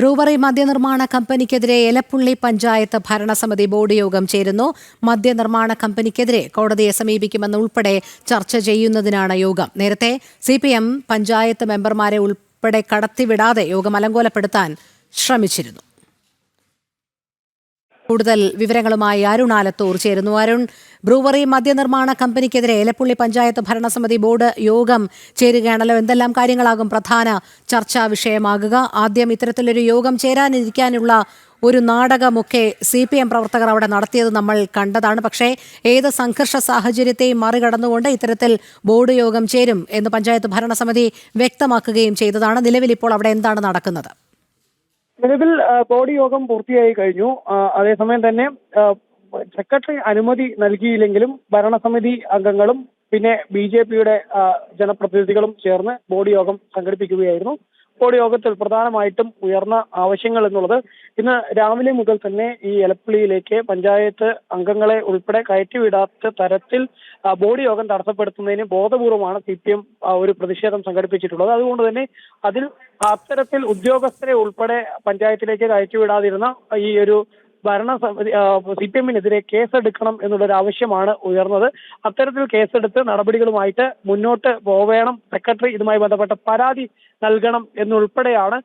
Brewery മദ്യനിർമ്മാണ കമ്പനിക്കെതിരെ എലപ്പുള്ളി പഞ്ചായത്ത് ഭരണസമിതി ബോർഡ് യോഗം ചേരുന്നു. മദ്യനിർമ്മാണ കമ്പനിക്കെതിരെ കോടതിയെ സമീപിക്കുമെന്നുൾപ്പെടെ ചർച്ച ചെയ്യുന്നതിനാണ് യോഗം. നേരത്തെ സി പഞ്ചായത്ത് മെമ്പർമാരെ ഉൾപ്പെടെ കടത്തിവിടാതെ യോഗം അലങ്കോലപ്പെടുത്താൻ ശ്രമിച്ചിരുന്നു. കൂടുതൽ വിവരങ്ങളുമായി അരുൺ ആലത്തൂർ ചേരുന്നു. അരുൺ ബ്രൂവറി മദ്യനിർമ്മാണ കമ്പനിക്കെതിരെ ഏലപ്പുള്ളി പഞ്ചായത്ത് ഭരണസമിതി ബോർഡ് യോഗം ചേരുകയാണല്ലോ. എന്തെല്ലാം കാര്യങ്ങളാകും പ്രധാന ചർച്ചാ വിഷയമാകുക? ആദ്യം ഇത്തരത്തിലൊരു യോഗം ചേരാനിരിക്കാനുള്ള ഒരു നാടകമൊക്കെ സി പി എം പ്രവർത്തകർ അവിടെ നടത്തിയത് നമ്മൾ കണ്ടതാണ്. പക്ഷേ ഏത് സംഘർഷ സാഹചര്യത്തെയും മറികടന്നുകൊണ്ട് ഇത്തരത്തിൽ ബോർഡ് യോഗം ചേരും എന്ന് പഞ്ചായത്ത് ഭരണസമിതി വ്യക്തമാക്കുകയും ചെയ്തതാണ്. നിലവിൽ ഇപ്പോൾ അവിടെ എന്താണ് നടക്കുന്നത്? നിലവിൽ ബോഡി യോഗം പൂർത്തിയായി കഴിഞ്ഞു. അതേസമയം തന്നെ സെക്രട്ടറി അനുമതി നൽകിയില്ലെങ്കിലും ഭരണസമിതി അംഗങ്ങളും പിന്നെ ബി ജെ പിയുടെ ജനപ്രതിനിധികളും ചേർന്ന് ബോഡി യോഗം സംഘടിപ്പിക്കുകയായിരുന്നു. ബോഡി യോഗത്തിൽ പ്രധാനമായിട്ടും ഉയർന്ന ആവശ്യങ്ങൾ എന്നുള്ളത് ഇന്ന് രാവിലെ മുതൽ തന്നെ ഈ എലപ്പള്ളിയിലേക്ക് പഞ്ചായത്ത് അംഗങ്ങളെ ഉൾപ്പെടെ കയറ്റിവിടാത്ത തരത്തിൽ ബോഡി യോഗം തടസ്സപ്പെടുത്തുന്നതിന് ബോധപൂർവമാണ് സി പി എം ഒരു പ്രതിഷേധം സംഘടിപ്പിച്ചിട്ടുള്ളത്. അതുകൊണ്ട് തന്നെ അതിൽ അത്തരത്തിൽ ഉദ്യോഗസ്ഥരെ ഉൾപ്പെടെ പഞ്ചായത്തിലേക്ക് കയറ്റിവിടാതിരുന്ന ഈ ഒരു ഭരണസമിതി സി പി എമ്മിനെതിരെ കേസെടുക്കണം എന്നുള്ളൊരു ആവശ്യമാണ് ഉയർന്നത്. അത്തരത്തിൽ കേസെടുത്ത് നടപടികളുമായിട്ട് മുന്നോട്ട് പോവേണം. സെക്രട്ടറി ഇതുമായി ബന്ധപ്പെട്ട പരാതി നൽകണം എന്നുൾപ്പെടെയാണ്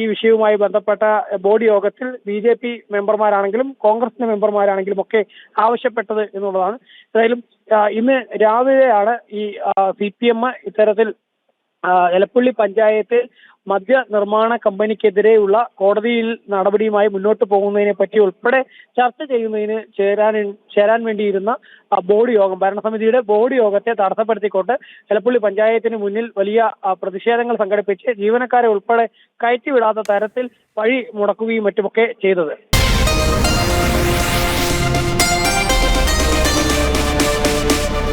ഈ വിഷയവുമായി ബന്ധപ്പെട്ട ബോർഡ് യോഗത്തിൽ ബി ജെ പി മെമ്പർമാരാണെങ്കിലും കോൺഗ്രസിന്റെ മെമ്പർമാരാണെങ്കിലും ഒക്കെ ആവശ്യപ്പെട്ടത് എന്നുള്ളതാണ്. ഏതായാലും ഇന്ന് രാവിലെയാണ് ഈ സി പി എം ഇത്തരത്തിൽ എലപ്പള്ളി പഞ്ചായത്ത് മദ്യ നിർമ്മാണ കമ്പനിക്കെതിരെയുള്ള കോടതിയിൽ നടപടിയുമായി മുന്നോട്ട് പോകുന്നതിനെ പറ്റി ഉൾപ്പെടെ ചർച്ച ചെയ്യുന്നതിന് ചേരാൻ ചേരാൻ വേണ്ടിയിരുന്ന ബോർഡ് യോഗം ഭരണസമിതിയുടെ ബോർഡ് യോഗത്തെ തടസ്സപ്പെടുത്തിക്കൊണ്ട് എലപ്പള്ളി പഞ്ചായത്തിന് മുന്നിൽ വലിയ പ്രതിഷേധങ്ങൾ സംഘടിപ്പിച്ച് ജീവനക്കാരെ ഉൾപ്പെടെ കയറ്റിവിടാത്ത തരത്തിൽ വഴി മുടക്കുകയും മറ്റുമൊക്കെ ചെയ്തത്.